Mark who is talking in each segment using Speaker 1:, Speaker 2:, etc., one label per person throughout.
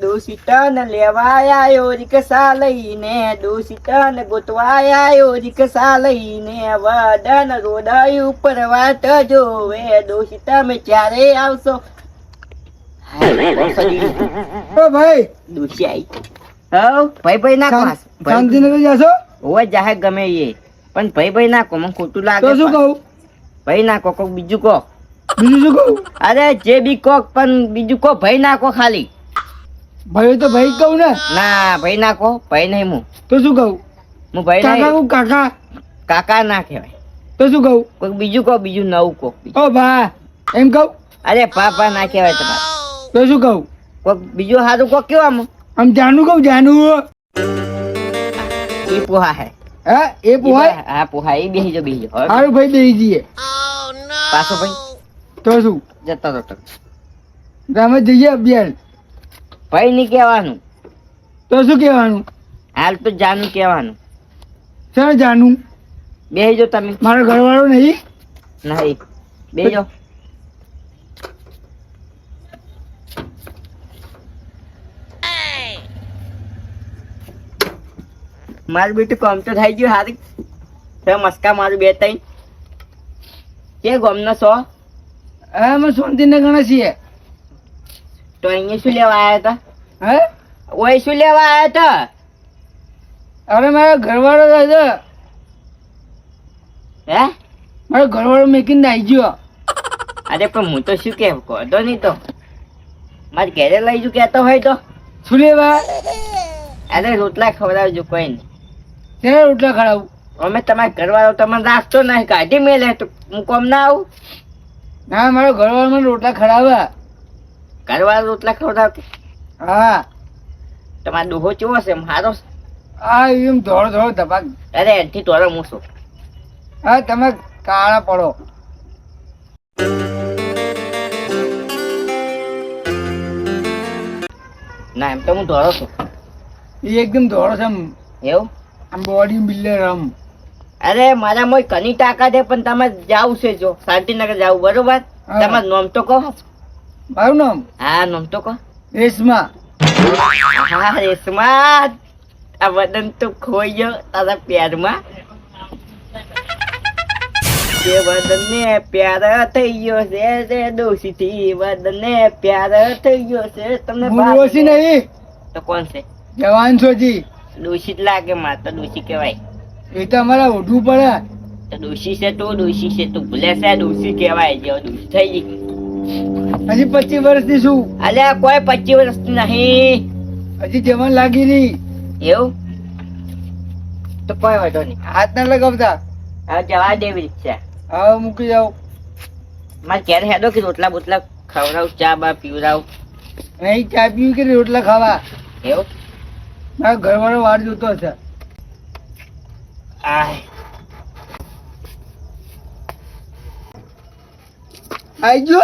Speaker 1: દોષિતન લેવાયા રિક્ષા લઈને દોષિતન ગોતવાયા રિક્ષા લઈને વદન રોડાઈ ઉપર વાત જોવે દોષિત તમે ક્યારે આવશો?
Speaker 2: ઓ ભાઈ!
Speaker 1: દોષી આઈ હવ ભાઈ ભાઈ ના ખાસ
Speaker 2: શાંતિનગર જશો?
Speaker 1: ઓય જાહે ગમે એ પણ ભાઈ ભાઈ ના કોમ મને ખોટું લાગે
Speaker 2: તો શું કહું?
Speaker 1: ભાઈ ના કો કોક બીજું કહો.
Speaker 2: બીજું શું કહું?
Speaker 1: અરે જે બી કોક પણ બીજું કો ભાઈ ના કો ખાલી.
Speaker 2: ભાઈ તો ભાઈ કહું ને.
Speaker 1: ના ભાઈ ના કહો ભાઈ નહીં હું
Speaker 2: તો શું કહું?
Speaker 1: હું ભાઈ
Speaker 2: કાકા હું કાકા.
Speaker 1: કાકા ના કહેવાય.
Speaker 2: તો શું કહું?
Speaker 1: કોઈ બીજું કહો બીજું નવું કહો
Speaker 2: ઓ ભા એમ કહું?
Speaker 1: અરે પાપા ના કહેવાય તમારે.
Speaker 2: તો શું કહું?
Speaker 1: કોઈક બીજું સારું કોક કેવા આમ.
Speaker 2: જાનું કહું જાનું.
Speaker 1: એ પોહા હે.
Speaker 2: હા એ પોહા
Speaker 1: હા પોહા એ બેસી જો બેસી જાઓ.
Speaker 2: સારું ભાઈ બેહી જઈએ.
Speaker 1: પાછો ભાઈ.
Speaker 2: તો શું?
Speaker 1: જતા તો
Speaker 2: તમે જઈએ અભિયાન.
Speaker 1: ભાઈ નહીં કહેવાનું.
Speaker 2: તો શું કહેવાનું?
Speaker 1: હાલ તો જાનું કહેવાનું.
Speaker 2: સર જાનું?
Speaker 1: જો તમે.
Speaker 2: મારો ઘરવાળો નહીં?
Speaker 1: નહીં. જો મારું બેટું કોમ તો થઈ ગયું હારી. તો મસ્કા મારું બે તઈ કે ગમનો છો?
Speaker 2: હા અમે ગણા છીએ.
Speaker 1: તો અહીંયા શું લેવા આવ્યા હતા?
Speaker 2: હે?
Speaker 1: ઓય શું લેવા આવ્યા હતા?
Speaker 2: અરે મારો ઘરવાળો
Speaker 1: હે?
Speaker 2: મારો ઘરવાળો મેકીને આવી ગયો.
Speaker 1: અરે પણ હું તો શું કેમ કહો નહીં તો. મારે ઘેરે લઈ જુ કહેતો હોય તો.
Speaker 2: શું લેવા?
Speaker 1: અરે રોટલા ખવડાવજો કોઈ નહીં
Speaker 2: ત્યારે રોટલા ખડાવું
Speaker 1: અમે તમારા ઘરવાળો તમને રાખતો નહીં કાઢી મેલે તો. હું કોમ ના આવું?
Speaker 2: ના મારો ઘરવાળો મને રોટલા ખડાવ્યા
Speaker 1: ઘરવાળો રોટલા ખવડાવતો
Speaker 2: હા.
Speaker 1: તમારો ડોહો કેવો છે? મારો
Speaker 2: આ એમ ધોળો ધોળો ધપાક
Speaker 1: અરે એનથી તોરો મૂસો
Speaker 2: હા તમે કાળા પડો.
Speaker 1: ના એમ તો હું ધોરો છું.
Speaker 2: એ એકદમ ધોળો છે
Speaker 1: એવું?
Speaker 2: આમ બોડી બિલ્ડર આમ.
Speaker 1: અરે મારા મોય કની તાકાત છે પણ તમે જાવ છે જો. શાંતિનગર જાવ બરોબર. તમારું નામ તો કહો.
Speaker 2: મારું નામ?
Speaker 1: હા નામ તો કહો
Speaker 2: રેશમા.
Speaker 1: હા રેશમા. આ વદન તો ખોઈ ગયો તારા પ્યારમાં. જે વદન ને પ્યાર થઈ ગયો છે તે દોષીથી વદન ને પ્યાર થઈ ગયો છે. તમને ને-
Speaker 2: નહીં.
Speaker 1: તો કોણ છે?
Speaker 2: જવાન સોજી
Speaker 1: દોષિત લાગે માર તો દોષી કહેવાય.
Speaker 2: એ તો અમારા ઉઠવું પડે.
Speaker 1: તો દોષી છે તો દોષી છે તું ભૂલે છે દોષી કહેવાય. જેવો દોષી થઈ ગઈ
Speaker 2: હજી પચીસ વર્ષની છું.
Speaker 1: અલ્યા કોઈ પચીસ વર્ષ નહીં.
Speaker 2: હજી જવાન લાગી નહીં.
Speaker 1: એવું? તો કોઈ વાંધો નહીં.
Speaker 2: હાથ ના લગાવતા.
Speaker 1: હવે જવા દેવી છે.
Speaker 2: હવે મૂકી જાવ
Speaker 1: મારે ક્યારે હેડો કે રોટલા બોટલા ખવડાવ ચા બા પીવડાવ?
Speaker 2: નહીં ચા પીવી કે રોટલા ખાવા?
Speaker 1: એવું?
Speaker 2: મારો ઘરવાળો વાર જોતો હશે.
Speaker 1: આય.
Speaker 2: આઈ ગયો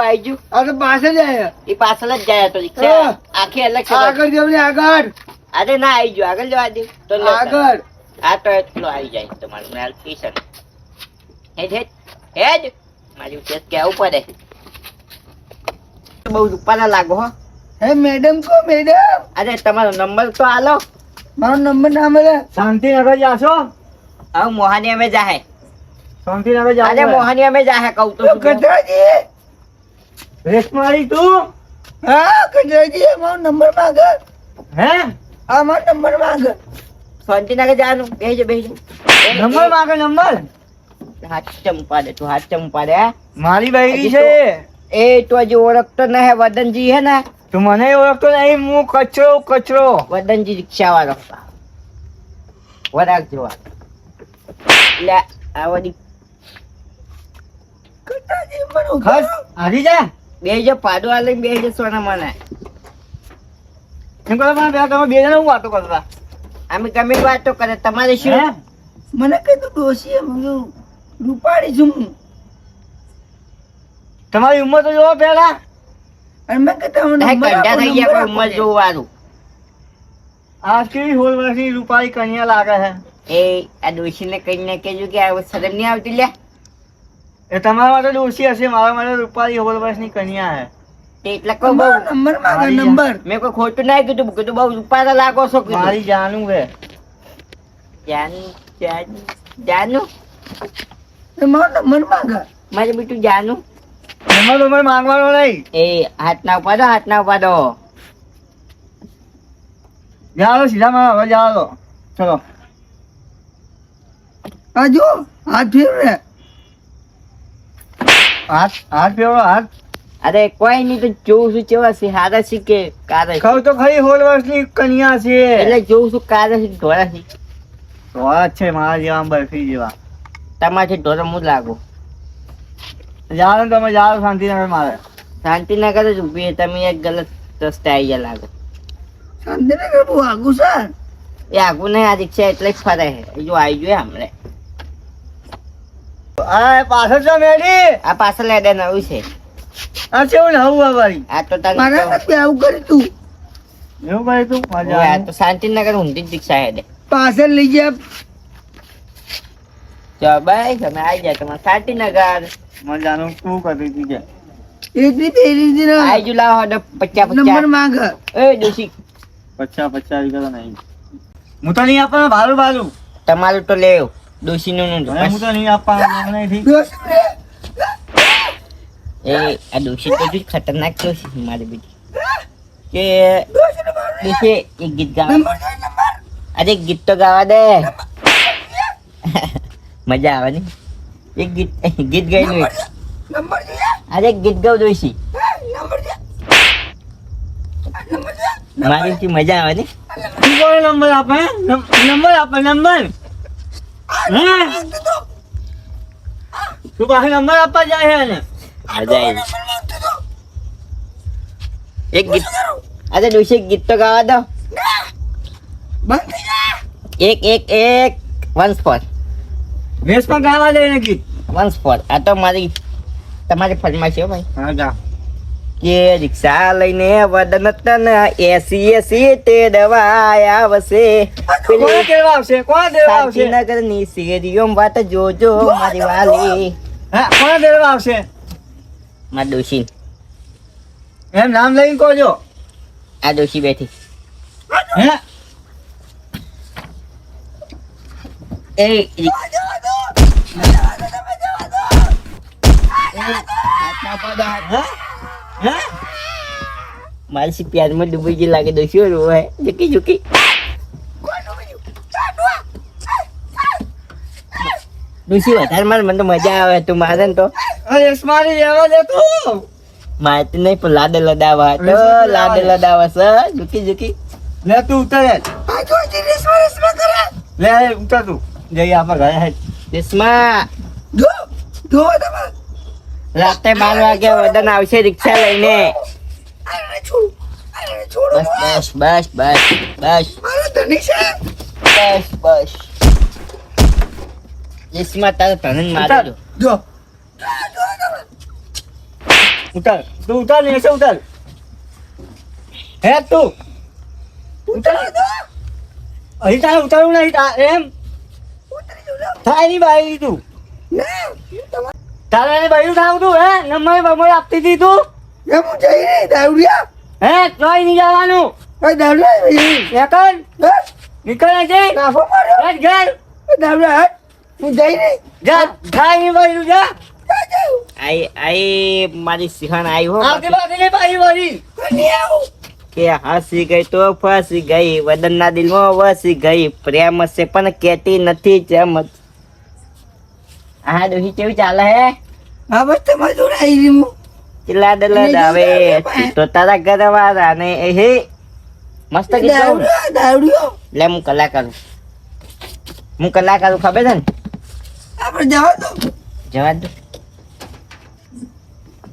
Speaker 1: આઈજો. આઈ
Speaker 2: આ તો પાછળ જ આયા
Speaker 1: એ પાછળ જ જાય તો રિક્ષા. આખી અલગ છે
Speaker 2: આગળ જાવ ને આગળ.
Speaker 1: અરે ના આઈજો. આગળ જવા દે. તો
Speaker 2: આગળ.
Speaker 1: આ તો એટલો આવી જાય તમારું મેલ સ્ટેશન. હેજ હેજ હેજ મારી ઉચેત કેવું પડે. બહુ રૂપાના લાગો હો.
Speaker 2: હે મેડમ કો મેડમ?
Speaker 1: અરે તમારો નંબર તો આલો.
Speaker 2: મારો નંબર ના મળે.
Speaker 3: શાંતિનગર જાશો?
Speaker 1: હવે મોહાની અમે જાહે.
Speaker 3: શાંતિનગર
Speaker 1: અરે
Speaker 3: જાશો
Speaker 1: મોહાની અમે જાહે કહું તો
Speaker 2: તો
Speaker 3: રેશમાળી તું?
Speaker 2: હા ગજરાજી મારો નંબર માંગ.
Speaker 3: હે?
Speaker 2: આ મારો નંબર માંગ.
Speaker 1: શાંતિનગર જવાનું બેસજો બેસજો
Speaker 3: નંબર માંગે નંબર?
Speaker 1: હાથ ચંપા તું હાથ ચંપા
Speaker 3: મારી
Speaker 1: બાઈ
Speaker 3: છે.
Speaker 1: એ તો હજી ઓળખતો ન હે વદનજી હે ને?
Speaker 3: તું મને ઓળખતો નહીં હું કચરો કચરો.
Speaker 1: વદનજી રિક્ષા વાળો વરાગ જોવા. લે આ
Speaker 3: ખસ. હારી જા.
Speaker 1: પાડો આ લઈને બેસજો સોના મને.
Speaker 3: એમ કરો પણ પેલા તમે બે જણા હું વાતો કરતા
Speaker 1: અમે ગમે વાતો કરે તમારે શું?
Speaker 2: મને કીધું એમ રૂપાળી છું હું.
Speaker 3: તમારી ઉંમર તો જોવો પેલા
Speaker 2: અને મેં કીધું મને
Speaker 1: હે, કંડા થઈ ગયા
Speaker 2: નંબર
Speaker 1: ઉંમર
Speaker 2: આપો.
Speaker 1: જોવું
Speaker 3: આ કેવી હોલ વર્ષની રૂપાળી કન્યા લાગે છે?
Speaker 1: એ આ ડોશીને કહીને કેજો કે આ શરમ નહીં આવતી લે.
Speaker 3: એ તમારા માટે ડોશી હશે મારા માટે રૂપાળી સોળ વર્ષની કન્યા છે
Speaker 1: એટલે કહું બહુ
Speaker 2: નંબર માંગે નંબર.
Speaker 1: મેં કોઈ ખોટું ના કીધું કીધું બહુ રૂપાળા લાગો છો કીધું.
Speaker 3: મારી જાનું હે.
Speaker 1: જાનું જાનું જાનું.
Speaker 2: મારો નંબર માંગે.
Speaker 1: મારે બીટું જાનું.
Speaker 3: નંબર નંબર માંગવાનો નહીં.
Speaker 1: એ હાથ ના ઉપાડો હાથ ના ઉપાડો.
Speaker 3: જાઓ સીધા મારા હવે જાઓ. ચલો.
Speaker 2: આ હાથ ફેરવે
Speaker 3: હાથ હાથ ફેરવો હાથ.
Speaker 1: અરે કોઈ નહીં તો જોઉં છું કેવા છે હારા છે કે કારા છે?
Speaker 3: તો ખરી સોળ વર્ષની કન્યા છે.
Speaker 1: એટલે જોઉં છું કારા છે કે છે.
Speaker 3: જ છે મારા જેવા બરફી જેવા.
Speaker 1: તમારે ધોળા હું લાગુ.
Speaker 3: જાઓ ને તમે જાઓ શાંતિનગર મારે.
Speaker 1: શાંતિનગર જ ઊભી તમે એક ગલત રસ્તે આવી ગયા લાગો.
Speaker 2: શાંતિનગર બહુ આગું છે.
Speaker 1: એ આગું નહીં આ રિક્ષા એટલે જ ફરે છે જો આવી જોઈએ હમણાં.
Speaker 3: આ પાછળ છે મેડી.
Speaker 1: આ પાછળ એડે નવું છે.
Speaker 3: આ કેવું ને હવું વાળી?
Speaker 1: આ તો તારી
Speaker 2: મારા નથી આવું કરી તું.
Speaker 3: એવું કરે તું?
Speaker 1: ઓય, આ તો શાંતિનગર ઊંધી જ રિક્ષા હેડે
Speaker 2: પાછળ લઈ જા.
Speaker 1: ચો ભાઈ તમે આવી જાય તમારે શાંતિનગર.
Speaker 3: મજાનું. શું
Speaker 2: કરી દીધું ને.
Speaker 1: લાવો પચાસ
Speaker 2: નંબર
Speaker 1: પચાસ એ ડોશી
Speaker 3: પચાસ પચાસ રૂપિયા તો નહીં. હું તો નહીં આપવાનો ભાડું ભાડું
Speaker 1: તમારું તો લેવ. ડોશી નું
Speaker 3: હું તો નહીં આપવાનો નહીં ઠીક.
Speaker 1: એ આ ડોશી તો જો ખતરનાક ડોશી છે મારી બીજી કે ડોશી એક ગીત ગાવા અરે ગીત તો ગાવા દે. મજા આવે ને? એક ગીત ગીત ગાઈ અરે ગીત ગાવ ડોશી મારી થી મજા આવે ને?
Speaker 3: નંબર આપે નંબર આપે નંબર તું પાસે નંબર આપવા જાય છે ને?
Speaker 1: એક ગીત અરે ડોશી ગીત તો ગાવા દો. એક એક એક વન સ્પોટ
Speaker 3: પણ ગાવા દે ને ગીત.
Speaker 1: વન સ્પોટ આ તો મારી તમારી ફરમાઈશ છે હો ભાઈ.
Speaker 3: હા ગા
Speaker 1: કે રિક્ષા લઈને વદન તન એસી એસી તેડવા આવશે.
Speaker 3: કોણ કેવા આવશે? કોણ દેવા આવશે?
Speaker 1: શાંતિનગરની શેરીઓ વાત જોજો મારી વાલી.
Speaker 3: હા કોણ દેવા આવશે?
Speaker 1: માં ડોશી.
Speaker 3: એમ નામ લઈને કોજો.
Speaker 1: આ ડોશી બેઠી.
Speaker 3: હે?
Speaker 1: એ
Speaker 3: હે?
Speaker 1: મારી સી પ્યારમાં ડૂબી ગઈ લાગે ડોશી રોવે ઝુકી જુકી ડોશી વધારે મારે? મને તો મજા આવે. તું મારે તો.
Speaker 3: અરે મારી રહેવા દે તું.
Speaker 1: મારે તો નહીં પણ લાડે લડાવા તો લાડે
Speaker 3: લડાવે?
Speaker 1: છે ઝુકી ઝુકી.
Speaker 3: લે તું ઉતર લે ઉતર તું. જઈએ આપણે ઘરે.
Speaker 1: દેશમાં
Speaker 2: જો જો તમે
Speaker 1: રાતે બાર વાગે વદન આવશે રિક્ષા લઈને. બસ બસ. બસ બસ બસ બસ. બસ દેશમાં તારે ધનન મારી
Speaker 2: જો.
Speaker 3: ઉતર તું ઉતર ને એસે ઉતર. હે તું.
Speaker 2: ઉતરી
Speaker 3: અહીં તારે ઉતરવું નહીં એમ. થાય નહીં બાઈ તું.
Speaker 2: ના
Speaker 3: તારે એને બાયું થાવ તું હે? નંબર બમર આપતી હતી તું?
Speaker 2: એમ હું જઈ રહી દાવડિયા
Speaker 3: હે જોઈ નહીં જવાનું?
Speaker 2: ભાઈ દાવડિયા
Speaker 3: નીકળ. નીકળ છે
Speaker 2: નાફો માર્યો?
Speaker 3: હેડ ઘર.
Speaker 2: દાવડિયા હું? જઈ રહી
Speaker 3: જા થાય નહીં બાયું જા.
Speaker 1: આઈ આઈ મારી સિંહણ આવી હો
Speaker 3: આવતી બાકી. વાળી.
Speaker 2: આવું.
Speaker 1: કે હસી ગઈ તો ફસી ગઈ વદનના દિલમાં વસી ગઈ. પ્રેમ છે પણ કેતી નથી ચમક આ દોહી કેવું ચાલે હે?
Speaker 2: હા બસ તમારે આવી હું
Speaker 1: ચિલ્લા ડલા આવે તો તારા ઘર વાળા ને એ હે મસ્ત ગીત.
Speaker 2: દાવડિયો
Speaker 1: લે હું કલાકાર. હું કલાકાર ખબર છે ને?
Speaker 2: આપણે જવા દો.
Speaker 1: જવા દો.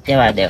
Speaker 1: જવા દે.